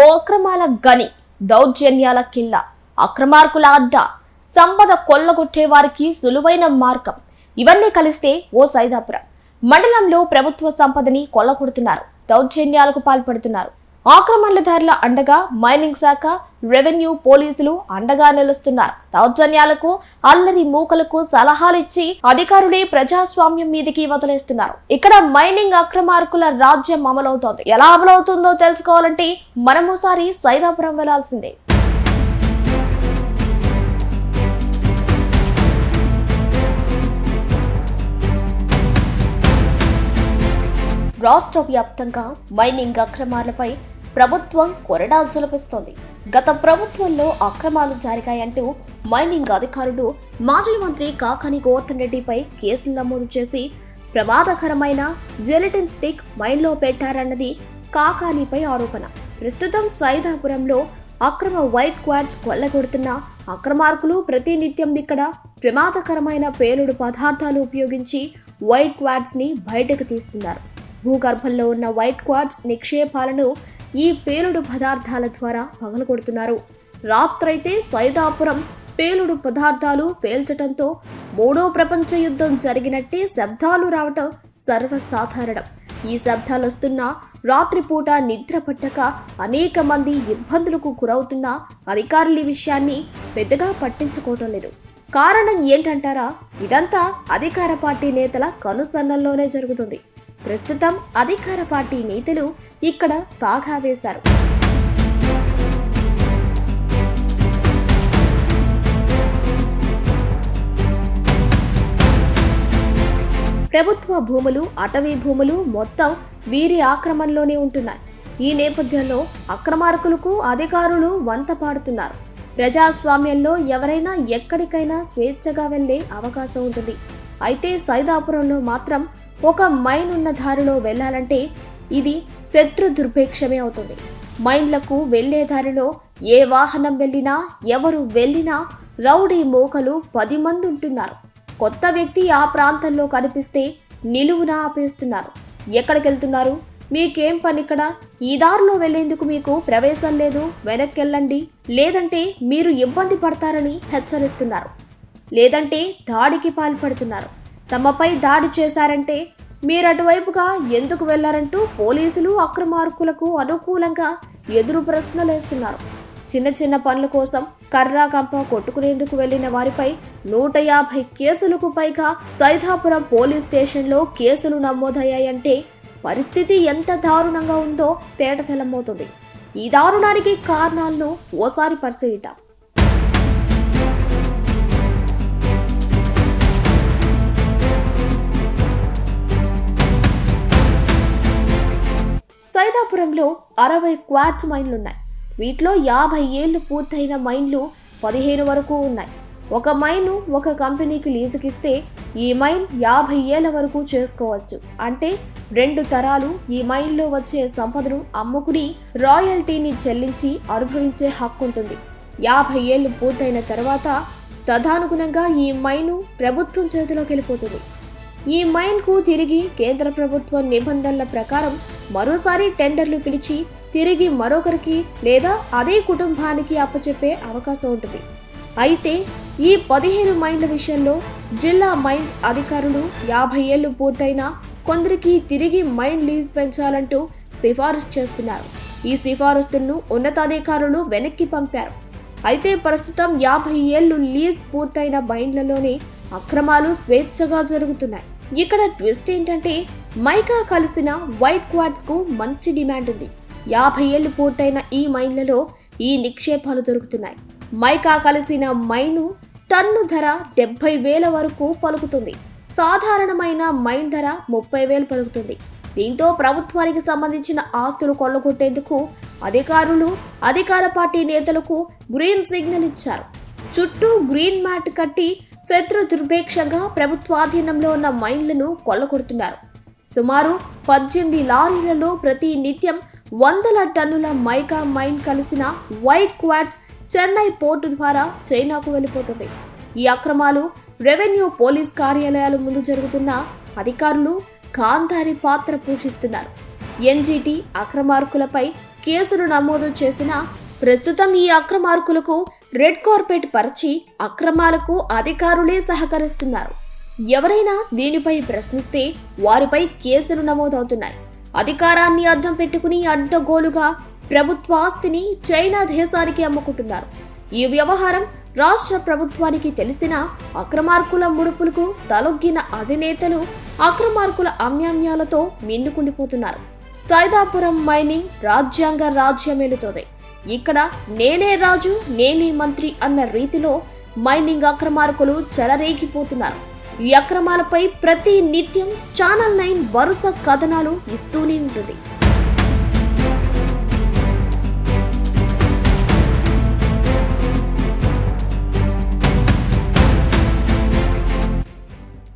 ఓ అక్రమాల గని దౌర్జన్యాల కిల్ల అక్రమార్కుల అడ్డ సంపద కొల్లగొట్టే వారికి సులువైన మార్గం. ఇవన్నీ కలిస్తే ఓ సైదాపురం. మండలంలో ప్రభుత్వ సంపదని కొల్లగొడుతున్నారు. దౌర్జన్యాలకు పాల్పడుతున్నారు. ఆక్రమణదారుల అండగా మైనింగ్ శాఖ రెవెన్యూ పోలీసులు అండగా నిలుస్తున్నారు. దౌర్జన్యాలకు అల్లరి మూకలకు సలహాలు ఇచ్చి అధికారులే ప్రజాస్వామ్యం మీదికి వదిలేస్తున్నారు. ఇక్కడ మైనింగ్ అక్రమార్కుల రాజ్యం అమలవుతోంది. ఎలా అమలవుతుందో తెలుసుకోవాలంటే మనమోసారి సైదాపురం వెళ్ళాల్సిందే. రాష్ట్ర వ్యాప్తంగా మైనింగ్ అక్రమాలపై ప్రభుత్వం కొరడా జలపిస్తోంది గత ప్రభుత్వంలో అక్రమాలు జరిగాయంటూ మైనింగ్ అధికారులు మాజీ మంత్రి కాకాని గోవర్ధన్ రెడ్డిపై కేసులు నమోదు చేసి ప్రమాదకరమైన జెలటిన్ స్టిక్ మైన్లో పెట్టారన్నది కాకానిపై ఆరోపణ. ప్రస్తుతం సైదాపురంలో అక్రమ వైట్ క్వాడ్స్ కొల్లగొడుతున్న అక్రమార్కులు ప్రతినిత్యం ఇక్కడ ప్రమాదకరమైన పేలుడు పదార్థాలు ఉపయోగించి వైట్ క్వాడ్స్ని బయటకు తీస్తున్నారు. భూగర్భంలో ఉన్న వైట్ క్వాడ్స్ నిక్షేపాలను ఈ పేలుడు పదార్థాల ద్వారా పగలగొడుతున్నారు. రాత్రైతే సైదాపురం పేలుడు పదార్థాలు పేల్చటంతో మూడో ప్రపంచ యుద్ధం జరిగినట్టే శబ్దాలు రావటం సర్వసాధారణం. ఈ శబ్దాలు వస్తున్నా రాత్రిపూట నిద్ర పట్టక అనేక మంది ఇబ్బందులకు గురవుతున్నా అధికారులు ఈ విషయాన్ని పెద్దగా పట్టించుకోవటం లేదు. కారణం ఏంటంటారా? ఇదంతా అధికార పార్టీ నేతల కనుసన్నల్లోనే జరుగుతుంది. ప్రస్తుతం అధికార పార్టీ నేతలు ఇక్కడ బాగా వేశారు. ప్రభుత్వ భూములు అటవీ భూములు మొత్తం వీరి ఆక్రమణలోనే ఉంటున్నాయి. ఈ నేపథ్యంలో అక్రమార్కులకు అధికారులు వంత పాడుతున్నారు. ప్రజాస్వామ్యంలో ఎవరైనా ఎక్కడికైనా స్వేచ్ఛగా వెళ్ళే అవకాశం ఉంటుంది. అయితే సైదాపురంలో మాత్రం ఒక మైన్ ఉన్న దారిలో వెళ్ళాలంటే ఇది శత్రు దుర్భిక్షమే అవుతుంది. మైన్లకు వెళ్ళే దారిలో ఏ వాహనం వెళ్ళినా ఎవరు వెళ్ళినా రౌడీ మోకలు పది మంది ఉంటున్నారు. కొత్త వ్యక్తి ఆ ప్రాంతంలో కనిపిస్తే నిలువున ఆపేస్తున్నారు. ఎక్కడికి వెళ్తున్నారు? మీకేం పని ఇక్కడ ఈ దారిలో వెళ్ళేందుకు మీకు ప్రవేశం లేదు. వెనక్కి వెళ్ళండి లేదంటే మీరు ఇబ్బంది పడతారని హెచ్చరిస్తున్నారు. లేదంటే దాడికి పాల్పడుతున్నారు. తమపై దాడి చేశారంటే మీరు అటువైపుగా ఎందుకు వెళ్ళారంటూ పోలీసులు అక్రమార్కులకు అనుకూలంగా ఎదురు ప్రశ్నలేస్తున్నారు. చిన్న చిన్న పనుల కోసం కర్రా కంప కొట్టుకునేందుకు వెళ్ళిన వారిపై నూట యాభై కేసులకు పైగా సైదాపురం పోలీస్ స్టేషన్లో కేసులు నమోదయ్యాయంటే పరిస్థితి ఎంత దారుణంగా ఉందో తేటతెల్లమవుతుంది ఈ దారుణానికి కారణాలను ఓసారి పరిశీలిద్దాం. సైదాపురంలో అరవై క్వాడ్స్ మైన్లున్నాయి. వీటిలో యాభై ఏళ్ళు పూర్తయిన మైన్లు పదిహేను వరకు ఉన్నాయి. ఒక మైను ఒక కంపెనీకి లీజుకిస్తే ఈ మైన్ యాభై ఏళ్ళ వరకు చేసుకోవచ్చు. అంటే రెండు తరాలు ఈ మైన్లో వచ్చే సంపదను అమ్ముకుని రాయల్టీని చెల్లించి అనుభవించే హక్కు ఉంటుంది యాభై ఏళ్ళు పూర్తయిన తర్వాత తదానుగుణంగా ఈ మైను ప్రభుత్వం చేతిలోకి వెళ్ళిపోతుంది. ఈ మైన్కు తిరిగి కేంద్ర ప్రభుత్వ నిబంధనల ప్రకారం మరోసారి టెండర్లు పిలిచి తిరిగి మరొకరికి లేదా అదే కుటుంబానికి అప్పచెప్పే అవకాశం ఉంటుంది. అయితే ఈ పదిహేను మైన్ల విషయంలో జిల్లా మైన్స్ అధికారులు యాభై ఏళ్ళు పూర్తయినా కొందరికి తిరిగి మైన్ లీజ్ పెంచాలంటూ సిఫారసు చేస్తున్నారు. ఈ సిఫారసును ఉన్నతాధికారులు వెనక్కి పంపారు. అయితే ప్రస్తుతం యాభై ఏళ్ళు లీజ్ పూర్తయిన మైన్లలోనే అక్రమాలు స్వేచ్ఛగా జరుగుతున్నాయి. ఇక్కడ ట్విస్ట్ ఏంటంటే మైకా కలిసిన వైట్ క్వాడ్స్కు మంచి డిమాండ్ ఉంది. యాభై ఏళ్ళు పూర్తయిన ఈ మైన్లలో ఈ నిక్షేపాలు దొరుకుతున్నాయి. మైకా కలిసిన మైను టన్ను ధర డెబ్బై వేల వరకు పలుకుతుంది. సాధారణమైన మైన్ ధర ముప్పై వేలు పలుకుతుంది. దీంతో ప్రభుత్వానికి సంబంధించిన ఆస్తులు కొల్లగొట్టేందుకు అధికారులు అధికార పార్టీ నేతలకు గ్రీన్ సిగ్నల్ ఇచ్చారు. చుట్టూ గ్రీన్ మ్యాట్ కట్టి శత్రు దుర్భేక్షంగా ప్రభుత్వాధీనంలో ఉన్న మైన్లను కొల్లగొడుతున్నారు. సుమారు పద్దెనిమిది లారీలలో ప్రతి నిత్యం వందల టన్నుల మైకా మైన్ కలిసిన వైట్ క్వాడ్స్ చెన్నై పోర్టు ద్వారా చైనాకు వెళ్ళిపోతుంది. ఈ అక్రమాలు రెవెన్యూ పోలీస్ కార్యాలయాల ముందు జరుగుతున్న అధికారులు కాంధారి పాత్ర పోషిస్తున్నారు. ఎన్జీటీ అక్రమార్కులపై కేసులు నమోదు చేసిన ప్రస్తుతం ఈ అక్రమార్కులకు రెడ్ కార్పెట్ పరిచి అక్రమాలకు అధికారులే సహకరిస్తున్నారు. ఎవరైనా దీనిపై ప్రశ్నిస్తే వారిపై కేసులు నమోదవుతున్నాయి. అధికారాన్ని అడ్డం పెట్టుకుని అడ్డగోలుగా ప్రభుత్వ ఆస్తిని చైనా దేశానికి అమ్ముకుంటున్నారు. ఈ వ్యవహారం రాష్ట్ర ప్రభుత్వానికి తెలిసిన అక్రమార్కుల ముడుపులకు తలొగ్గిన అధినేతలు అక్రమార్కుల అమ్యామ్యాలతో మిన్నుకుండిపోతున్నారు. సైదాపురం మైనింగ్ రాజ్యాంగ రాజ్యమేలుతోంది. ఇక్కడ నేనే రాజు నేనే మంత్రి అన్న రీతిలో మైనింగ్ అక్రమార్కులు చెలరేగిపోతున్నారు. ఈ అక్రమాలపై ప్రతి నిత్యం ఛానల్ నైన్ వరుస కథనాలు ఇస్తూనే ఉంటుంది.